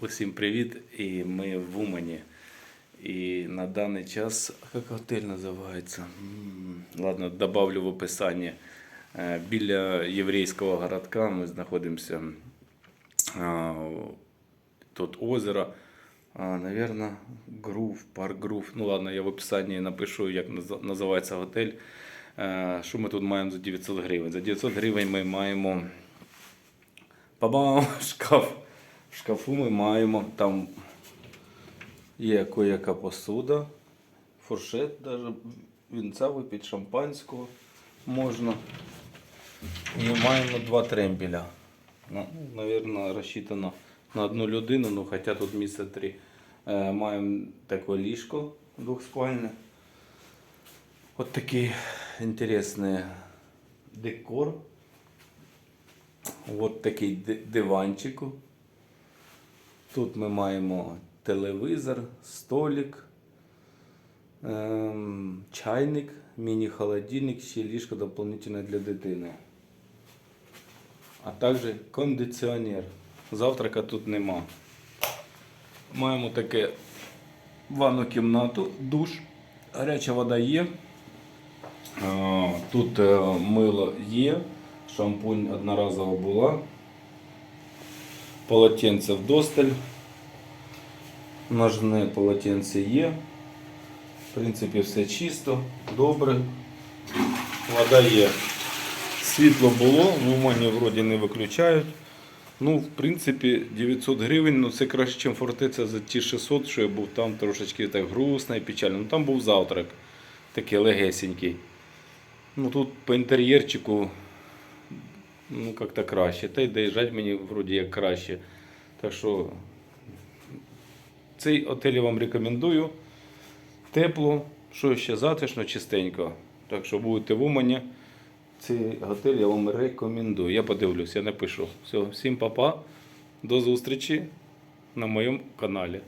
Усім привіт! І ми в Умані. І на даний час, як готель називається? Ладно, добавлю в описанні. Е, Біля єврейського городка ми знаходимося. Тут озеро. А, Наверно, Грув, парк Грув. Ну ладно, я в описанні напишу, як називається готель. Е, Що ми тут маємо за 900 гривень? За 900 гривень ми маємо Па-бам! Шкаф. В шкафу ми маємо там є кояка посуда, фуршет, даже вінця випити, шампанського можна. І маємо два тремпеля. Ну, Наверно, розчитано на одну людину, ну хоча тут місце три. Е, маємо таке ліжко двохспальне. От такий інтересний декор. От такий диванчик. Тут ми маємо телевізор, столик, ем, чайник, міні-холодильник, ще ліжко дополнительне для дитини. А також кондиціонер. Завтрака тут нема. Маємо таке ванну кімнату, душ, гаряча вода є. Тут е, мило є, шампунь одноразово була. Полотенце вдосталь. Ножне полотенце є. В принципі, все чисто, добре. Вода є. Світло було, ну, в мене вроді не виключають. Ну, в принципі, 900 гривень, ну це краще, ніж фортеця за ті 600, що я був там трошечки так грустно і печально. Ну там був завтрак, такий легесенький. Ну тут по інтер'єрчику ну, як-то краще. Та й доїжджати мені вроді як краще. Так що цей отель я вам рекомендую. Тепло, що ще затишно, чистенько. Так що будете в Умані. Цей готель я вам рекомендую. Я подивлюсь, я напишу. Все, всім па-па. До зустрічі на моєму каналі.